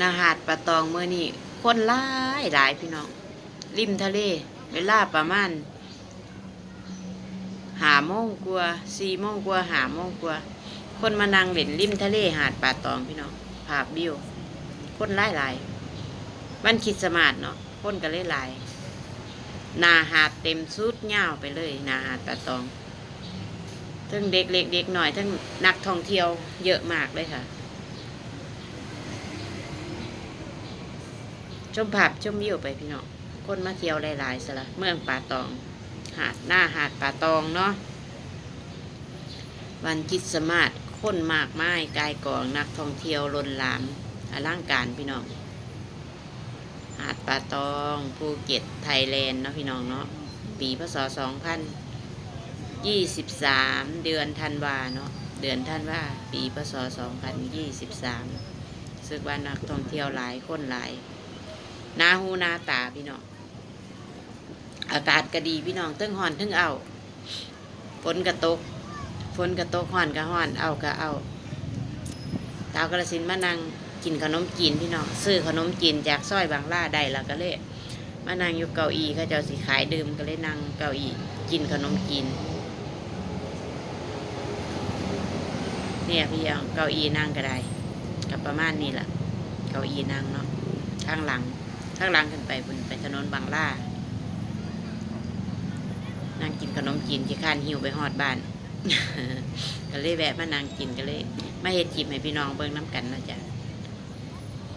นาหาดปะตองเมื่อนี้คนหลายหลายพี่น้อง ริมทะเล เวลาประมาณหาโมงกว่าสี่โมงกว่าหาโมงกว่าคนมานั่งเล่นริมทะเลหาดป่าตองพี่น้องภาพวิวคนหลายหลายวันคิดสมาสเนาะคนก็เลยหลายนาหาดเต็มสุดเงาไปเลยนาหาดป่าตองทั้งเด็กเล็กเด็กหน่อยทั้งนักท่องเที่ยวเยอะมากเลยค่ะ ชมภาพชมวิวไปพี่น้องคนมาเที่ยวหลายๆสละเมืองป่าตอง หาดหน้าหาดป่าตองเนาะวันคิดสต์มาสคนมากมายกายกองนักท่องเที่ยวล้นหลามอลังการพี่น้อง หาดป่าตองภูเก็ตไทยแลนด์เนาะพี่น้องเนาะปีพศสองพันยี่สิบสามเดือนธันวาเนาะเดือนธันวาปีพศสองพันยี่สิบสามซึ่งว่านักท่องเที่ยวหลายคนหลาย หนาหูหนาตาพี่น้องอากาศก็ดีพี่น้องเทั้งห่อนเทั้งเอาฝนกระตกฝนกระตกห่อนก็ห่อนเอาก็เอาตาวกระสินมานั่งกินขนมจีนพี่น้องซื้อขนมจีนจากซอยบางล่าได้แล้วก็เลยมานั่งอยู่เก้าอี้เขาเจ้าสิขายดื่มก็เลยนั่งเก้าอี้กินขนมจีนเนี่ยพี่ยังเก้าอี้นั่งก็ได้กับประมาณนี้แหละเก้าอี้นั่งเนาะข้างหลัง ข้างหลังขึ้นไปบนไปถนนบางล่านั่งกินขนมจีนที่ข้านหิวไปหอดบ้าน ก็เลยแวะมานั่งกินก็เลยมาเฮ็ดจิบให้พี่น้องเบิ่งน้ำกันนะจ้ะ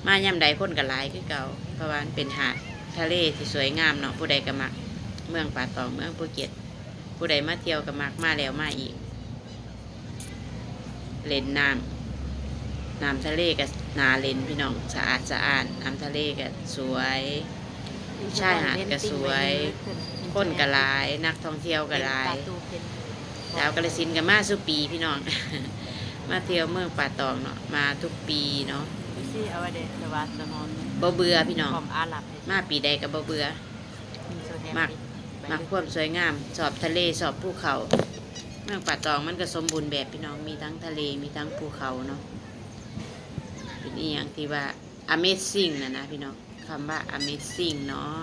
มาย่ำใดคนก็หลายคือเก่าเพราะว่ามันเป็นหาดทะเลที่สวยงามเนาะผู้ใดก็มัก เมืองป่าตองเมืองภูเก็ตผู้ใดมาเที่ยวก็มักมาแล้วมาอีก เล่นน้ำ น้ำทะเลก็นาเล่นพี่น้องสะอาดสะอาดน้ำทะเลก็สวยใช่หาดก็สวยคนก็หลาย นักท่องเที่ยวก็หลายดาวกระสินธุ์กับมาสุปีพี่น้อง มาเที่ยวเมืองป่าตองเนาะมาทุกปีเนาะซี่เอาไว้เดสวัสดิ์สมอนบ่เบื่อพี่น้องของอาหรับมาปีใดก็บ่เบื่อมักมักความสวยงาม สอบทะเลสอบภูเขา เมืองป่าตองมันก็สมบูรณ์แบบพี่น้องมีทั้งทะเลมีทั้งภูเขาเนาะเป็น อีหยังที่ว่า amazing นะนะพี่น้องคำว่า amazing เนาะ